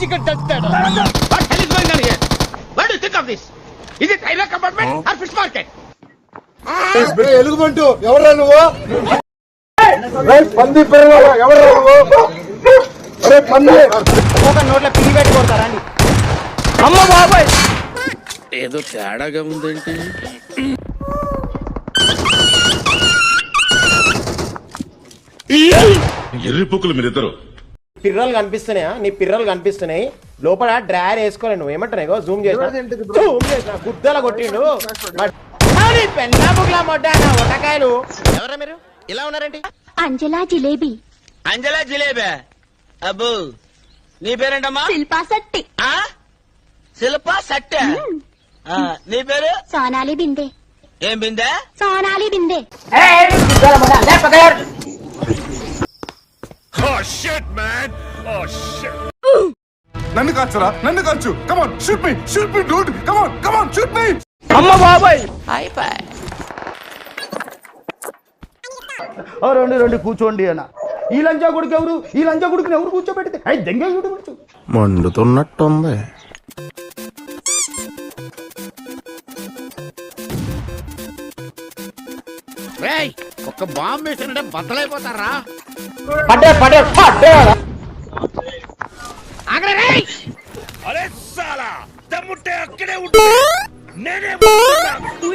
Chicken తెస్తాడు What hell is going on here? What do you think of this? Is it railway compartment or fish market? ఎలుగుబంటు ఎవరా నువ్వు? పంది పెరగాల ఎవరా నువ్వు? అరే పంది. ఒక నోట్లో పిల్లి పెట్టి కొడతారా అండి? అమ్మ బాబాయ్! ఏదో తేడాగా ఉందేంటి ఎర్రిపుక్కులు మీరిద్దరు. పిర్రలు కనిపిస్తున్నాయా? నీ పిర్రలు కనిపిస్తున్నాయి. లోపల డ్రాయర్ వేసుకోలే నువ్వు. ఏమంటున్నాయి జూమ్ చేసిన. జూమ్ చేసిన. గుద్దల కొట్టిండు. మొడ్డానా ఉటకాయలు ఎవరా మీరు? ఇలా ఉన్నారండి అంజలా జిలేబీ. అంజలా జిలేబే. అబ్బు. నీ పేరేంటమ్మా? శిల్పా శెట్టి. ఆ? శిల్ప సట్టె ఆ, నీ పేరు? సోనాలి బిందే. ఏం బిందే? సోనాలి బిందే. నన్ను కాల్చరా? నన్ను కాల్చు. Come on shoot me shoot me dude come on come on shoot me అమ్మ బాబాయ్! ఓ రెండు రెండు కూర్చోండి అన్న. ఈ లంచా కొడుకు ఎవరు? ఈ లంచా కొడుకుని ఎవరు కూర్చోబెడితే? అయి దెంగే చూడు కూర్చో మండుతున్నట్టుంది. రేయ్ ఒక బాంబు వేసినట్టే బద్దలైపోతారా? పడ్డే పడ్డే పడ్డే. ఆగరే రేయ్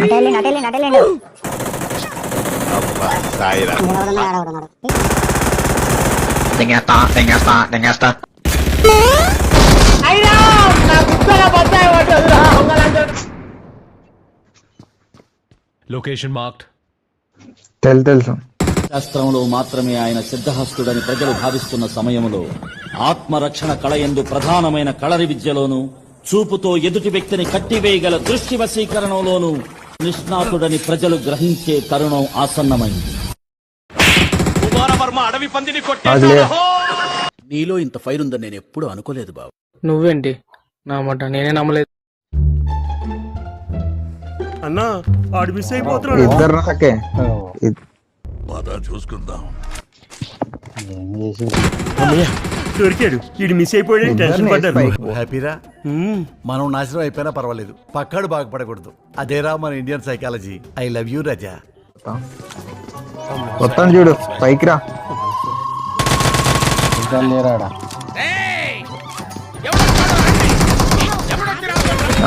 నటలే నటలే నటలే అయినా నా గుద్దల బత్తాయి పడ్డదురా ఉంగలంటే లొకేషన్ మార్క్డ్ తెలుసు శాస్త్రంలో మాత్రమే ఆయన సిద్ధహస్తుడని ప్రజలు భావిస్తున్న సమయంలో ఆత్మరక్షణ కళ ఎందు ప్రధానమైన కళరి విద్యలోను చూపుతో ఎదుటి వ్యక్తిని కట్టివేయగల దృష్టి వశీకరణలోను నిష్ణాతుడని ప్రజలు గ్రహించే తరుణం ఆసన్నమైంది. నీలో ఇంత ఫైర్ ఉందని నేను ఎప్పుడు అనుకోలేదు బాబు. నువ్వేంటి? నా మాట నేనే నమ్మలేదు. ఇద్దరు నాకే. దొరికాడు. ఇది మిస్ అయిపోయాడు టెన్షన్ పడ్డారు. హ్యాపీరా? మనం నాశనం అయిపోయినా పర్వాలేదు. పక్కాడు బాగుపడకూడదు. అదేరా మన Indian psychology I love you Raja మొత్తం చూడు పైకి రా.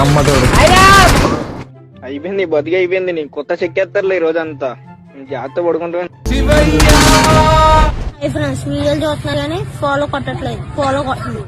అమ్మతోడు అయిపోయింది బతికి అయిపోయింది. నీ కొత్త చెక్కేస్తారులే ఈ రోజంతా. జాగ్రత్త పడుకుంటా ఫ్రెండ్స్ వీడియోలు చూస్తున్నారు కానీ ఫాలో కొట్టట్లేదు. ఫాలో కొట్టండి